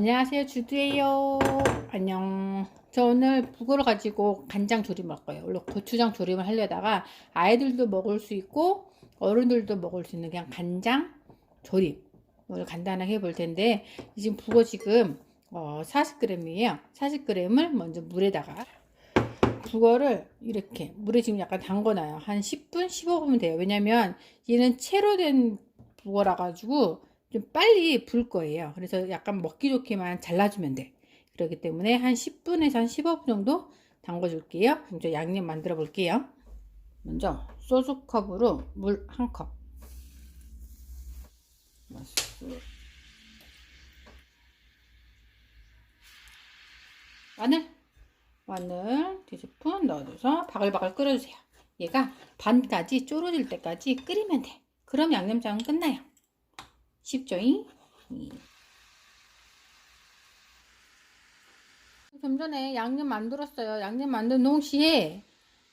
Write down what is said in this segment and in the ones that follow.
안녕하세요. 주두예요. 안녕. 저 오늘 북어를 가지고 간장 조림 할 거예요. 원래 고추장 조림을 하려다가 아이들도 먹을 수 있고 어른들도 먹을 수 있는 그냥 간장 조림. 오늘 간단하게 해볼 텐데 지금 북어 지금 어, 40g이에요. 40g을 먼저 물에다가 북어를 이렇게 물에 지금 약간 담궈놔요. 한 10분 15분 돼요. 왜냐면 얘는 채로 된 북어라 가지고 좀 빨리 불 거예요. 그래서 약간 먹기 좋게만 잘라주면 돼. 그렇기 때문에 한 10분에서 한 15분 정도 담궈줄게요. 먼저 양념 만들어 볼게요. 먼저 소주컵으로 물 한 컵. 마늘, 마늘 두 스푼 넣어줘서 바글바글 끓여주세요. 얘가 반까지 졸어질 때까지 끓이면 돼. 그럼 양념장은 끝나요. 쉽죠잉? 좀 전에 양념 만들었어요. 양념 만든 동시에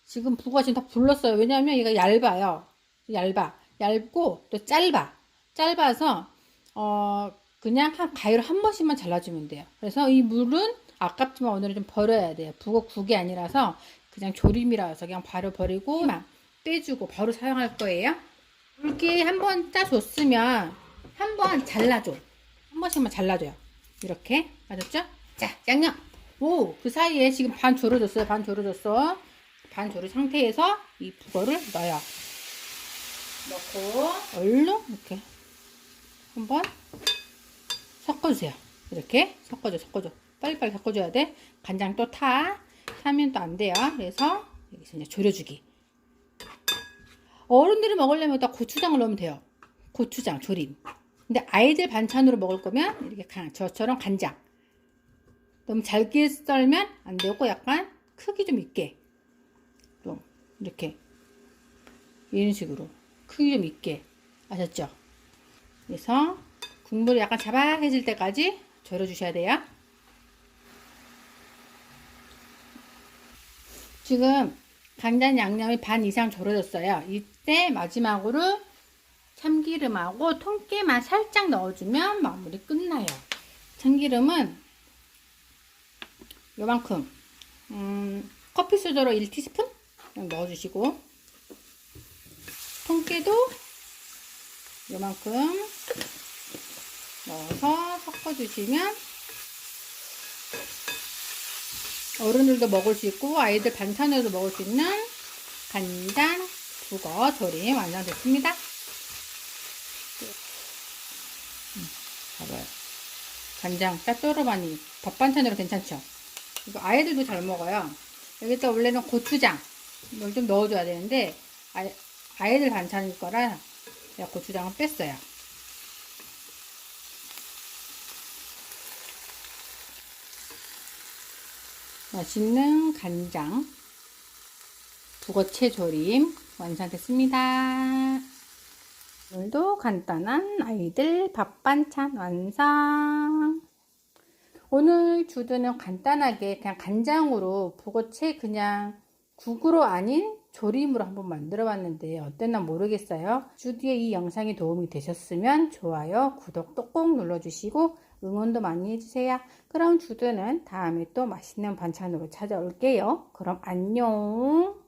지금 북어가 지금 다 불렀어요. 왜냐하면 얘가 얇아요. 얇아. 얇고 또 짧아. 짧아서 어 그냥 한 가위로 한 번씩만 잘라주면 돼요. 그래서 이 물은 아깝지만 오늘은 좀 버려야 돼요. 북어 국이 아니라서 그냥 조림이라서 그냥 바로 버리고 빼주고 바로 사용할 거예요. 이렇게 한번 짜줬으면 한번 잘라줘. 한 번씩만 잘라줘요. 이렇게. 맞았죠? 자, 양념. 오, 그 사이에 지금 반 졸여줬어요. 반 졸여줬어. 반 졸여 상태에서 이 북어를 넣어요. 넣고, 얼른 이렇게 한번 섞어주세요. 이렇게 섞어줘, 섞어줘. 빨리빨리 섞어줘야 돼. 간장 또 타. 타면 또 안 돼요. 그래서 여기서 이제 졸여주기. 어른들이 먹으려면 또 고추장을 넣으면 돼요. 고추장, 조림. 근데 아이들 반찬으로 먹을 거면 이렇게 간, 저처럼 간장. 너무 잘게 썰면 안 되고 약간 크기 좀 있게. 좀 이렇게 이런 식으로 크기 좀 있게 아셨죠? 그래서 국물이 약간 자박해질 때까지 절여 주셔야 돼요. 지금 간장 양념이 반 이상 절여졌어요. 이때 마지막으로 참기름하고 통깨만 살짝 넣어주면 마무리 끝나요. 참기름은 요만큼 음, 커피 수저로 1티스푼 넣어주시고 통깨도 요만큼 넣어서 섞어주시면 어른들도 먹을 수 있고 아이들 반찬으로도 먹을 수 있는 간장 북어 조림 완성됐습니다. 간장 짜조로바니 밥 반찬으로 괜찮죠? 이거 아이들도 잘 먹어요. 여기다 원래는 고추장 이걸 좀 넣어줘야 되는데 아, 아이들 반찬일 거라 고추장을 뺐어요. 맛있는 간장 북어채 조림 완성됐습니다. 오늘도 간단한 아이들 밥 반찬 완성. 오늘 주드는 간단하게 그냥 간장으로 북어채 그냥 국으로 아닌 조림으로 한번 만들어 봤는데 어땠나 모르겠어요. 주드의 이 영상이 도움이 되셨으면 좋아요, 구독도 꼭 눌러주시고 응원도 많이 해주세요. 그럼 주드는 다음에 또 맛있는 반찬으로 찾아올게요. 그럼 안녕.